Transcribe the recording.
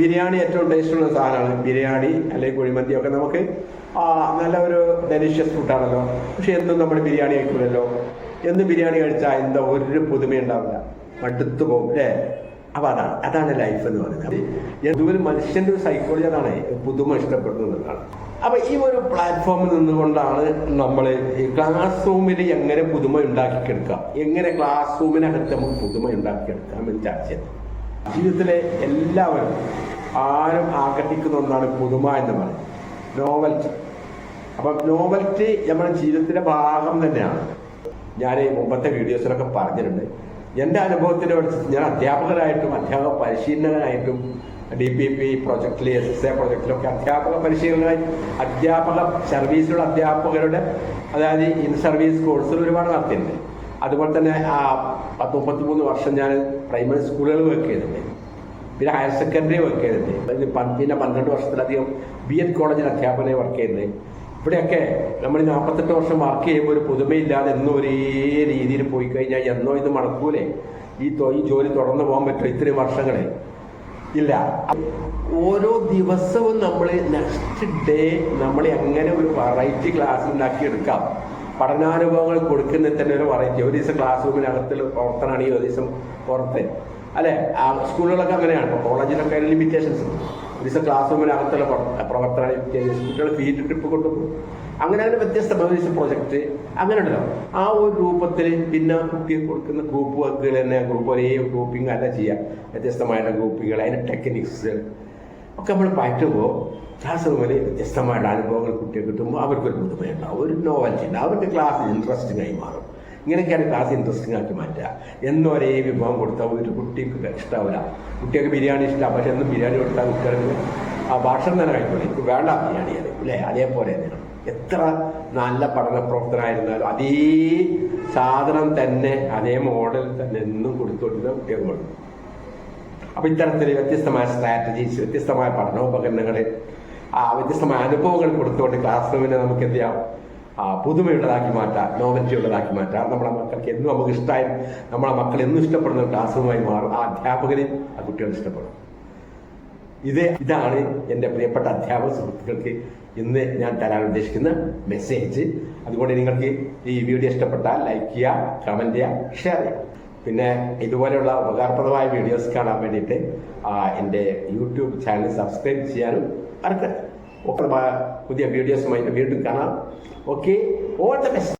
ബിരിയാണി ഏറ്റവും ടേസ്റ്റുള്ള സാധനമാണ്. ബിരിയാണി അല്ലെങ്കിൽ കുഴിമന്തി ഒക്കെ നമുക്ക് നല്ല ഒരു ഡെലിഷ്യസ് ഫുഡാണല്ലോ പക്ഷെ എന്നും നമ്മൾ ബിരിയാണി കഴിക്കൂലല്ലോ. എന്ന് ബിരിയാണി കഴിച്ചാൽ എന്താ ഒരു പുതുമയുണ്ടാവില്ല മടുത്തു പോകും അല്ലേ? അപ്പൊ അതാണ് അതാണ് ലൈഫ് എന്ന് പറയുന്നത്. എന്തൊരു മനുഷ്യന്റെ ഒരു സൈക്കോളജി അതാണ് പുതുമ ഇഷ്ടപ്പെടുന്നതാണ് അപ്പൊ ഈ ഒരു പ്ലാറ്റ്ഫോമിൽ നിന്നുകൊണ്ടാണ് നമ്മൾ ഈ ക്ലാസ് റൂമിൽ എങ്ങനെ പുതുമ ഉണ്ടാക്കിയെടുക്കാം എങ്ങനെ ക്ലാസ് റൂമിനകത്ത് നമുക്ക് പുതുമ ഉണ്ടാക്കിയെടുക്കാം എന്ന് ചർച്ച ചെയ്തു ജീവിതത്തിലെ എല്ലാവരും ആരും ആകർഷിക്കുന്ന ഒന്നാണ് പുതുമ എന്ന് പറയുന്നത്. നോവൽറ്റി അപ്പം നോവൽറ്റി നമ്മുടെ ജീവിതത്തിന്റെ ഭാഗം തന്നെയാണ്. ഞാൻ മുമ്പത്തെ വീഡിയോസിലൊക്കെ പറഞ്ഞിട്ടുണ്ട്. എന്റെ അനുഭവത്തിനെ ഞാൻ അധ്യാപകരായിട്ടും അധ്യാപക പരിശീലകനായിട്ടും ഡി പി പി പ്രൊജക്റ്റിൽ എസ് എസ് എ പ്രൊജക്റ്റിലൊക്കെ അധ്യാപക പരിശീലകനായി അധ്യാപക സർവീസിലുള്ള അധ്യാപകരുടെ അതായത് ഇൻ സർവീസ് കോഴ്സുകൾ ഒരുപാട് നടത്തിയിട്ടുണ്ട്. അതുപോലെ തന്നെ ആ പത്ത് മുപ്പത്തിമൂന്ന് വർഷം ഞാൻ പ്രൈമറി സ്കൂളുകൾ വർക്ക് ചെയ്തിട്ടുണ്ട്. പിന്നെ ഹയർ സെക്കൻഡറി വർക്ക് ചെയ്തിട്ടുണ്ട്. പിന്നെ പന്ത്രണ്ട് വർഷത്തിലധികം ബി എഡ് കോളേജിൽ അധ്യാപകനെ വർക്ക് ചെയ്തിട്ടുണ്ട്. ഇവിടെയൊക്കെ നമ്മൾ നാൽപ്പത്തെട്ട് വർഷം വർക്ക് ചെയ്യുമ്പോൾ ഒരു പുതുമയില്ലാതെ എന്നോ ഒരേ രീതിയിൽ പോയി കഴിഞ്ഞാൽ എന്നോ ഇത് മടക്കൂലേ ഈ ഈ ജോലി തുടർന്ന് പോകാൻ പറ്റുമോ ഇത്രയും വർഷങ്ങളെ. ഇല്ല. ഓരോ ദിവസവും നമ്മൾ നെക്സ്റ്റ് ഡേ നമ്മൾ എങ്ങനെ ഒരു വെറൈറ്റി ക്ലാസ് ഉണ്ടാക്കിയെടുക്കാം പഠനാനുഭവങ്ങൾ കൊടുക്കുന്നതിൽ തന്നെ ഒരു വെറൈറ്റി ഒരു ദിവസം ക്ലാസ് റൂമിനകത്തുള്ള പ്രവർത്തനമാണെങ്കിൽ ഒരു ദിവസം പുറത്ത്. അല്ലെ? സ്കൂളുകളൊക്കെ അങ്ങനെയാണ്. കോളേജിലൊക്കെ ലിമിറ്റേഷൻസ് ഒരു ദിവസം ക്ലാസ് റൂമിനകത്തുള്ള പ്ര- പ്രവർത്തന കുട്ടികൾ ഫീൽഡ് ട്രിപ്പ് കൊണ്ടുപോകും അങ്ങനെ അങ്ങനെ വ്യത്യസ്ത ദിവസം പ്രൊജക്ട് അങ്ങനെ ഉണ്ടല്ലോ. ആ ഒരു രൂപത്തിൽ പിന്നെ കുട്ടിയെ കൊടുക്കുന്ന ഗ്രൂപ്പ് വർക്കുകൾ തന്നെ ഗ്രൂപ്പ് ഒരേ ഗ്രൂപ്പിംഗ് അല്ല ചെയ്യുക. വ്യത്യസ്തമായിട്ടുള്ള ഗ്രൂപ്പിങ്ങൾ അതിന്റെ ടെക്നിക്സ് ഒക്കെ നമ്മൾ പറ്റുമ്പോൾ ക്ലാസ് വ്യത്യസ്തമായിട്ട് അനുഭവങ്ങൾ കുട്ടിയെ കിട്ടുമ്പോൾ അവർക്കൊരു പുതുമയുണ്ടാവും. ഒരു നോവൽറ്റി അവർക്ക് ക്ലാസ് ഇൻട്രസ്റ്റിംഗ് ആയി മാറും. ഇങ്ങനെയൊക്കെയാണ് ക്ലാസ് ഇൻട്രസ്റ്റിംഗ് ആക്കി മാറ്റുക. എന്നും ഒരേ വിഭവം കൊടുത്താൽ ഒരു കുട്ടിക്ക് ഇഷ്ടാവില്ല കുട്ടികൾക്ക് ബിരിയാണി ഇഷ്ടമാണ് പക്ഷെ എന്നും ബിരിയാണി കൊടുത്താൽ കുട്ടികൾക്ക് ആ ഭക്ഷണം തന്നെ കഴിക്കില്ല എനിക്ക് വേണ്ട ബിരിയാണി അത് അല്ലേ? അതേപോലെ തന്നെയാണ്. എത്ര നല്ല പഠന പ്രവർത്തനമായിരുന്നാലും അതേ സാധനം തന്നെ അതേ മോഡൽ തന്നെ എന്നും കൊടുത്തുകൊണ്ടിരുന്ന കുട്ടികളുണ്ട് അപ്പൊ ഇത്തരത്തിൽ വ്യത്യസ്തമായ സ്ട്രാറ്റജീസ് വ്യത്യസ്തമായ പഠനോപകരണങ്ങൾ ആ വ്യത്യസ്തമായ അനുഭവങ്ങൾ കൊടുത്തുകൊണ്ട് ക്ലാസ് റൂമിനെ നമുക്ക് എന്ത് ചെയ്യാം? പുതുമയുള്ളതാക്കി മാറ്റാം നോവൽറ്റി ഉള്ളതാക്കി മാറ്റാം. നമ്മുടെ മക്കൾക്ക് എന്നും നമുക്ക് ഇഷ്ടമായി നമ്മളെ മക്കൾ എന്നും ഇഷ്ടപ്പെടുന്ന ക്ലാസ് റൂമായി മാറും. ആ അധ്യാപകരെയും ആ കുട്ടികൾ ഇഷ്ടപ്പെടും. ഇത് ഇതാണ് എന്റെ പ്രിയപ്പെട്ട അധ്യാപക സുഹൃത്തുക്കൾക്ക് ഇന്ന് ഞാൻ തരാൻ ഉദ്ദേശിക്കുന്ന മെസ്സേജ് അതുകൊണ്ട് നിങ്ങൾക്ക് ഈ വീഡിയോ ഇഷ്ടപ്പെട്ടാൽ ലൈക്ക് ചെയ്യുക കമന്റ് ചെയ്യുക ഷെയർ ചെയ്യുക. പിന്നെ ഇതുപോലെയുള്ള ഉപകാരപ്രദമായ വീഡിയോസ് കാണാൻ വേണ്ടിയിട്ട് എന്റെ യൂട്യൂബ് ചാനൽ സബ്സ്ക്രൈബ് ചെയ്യാനും മറക്കരുത് പുതിയ വീഡിയോസുമായി വീണ്ടും കാണാം. Okay all the best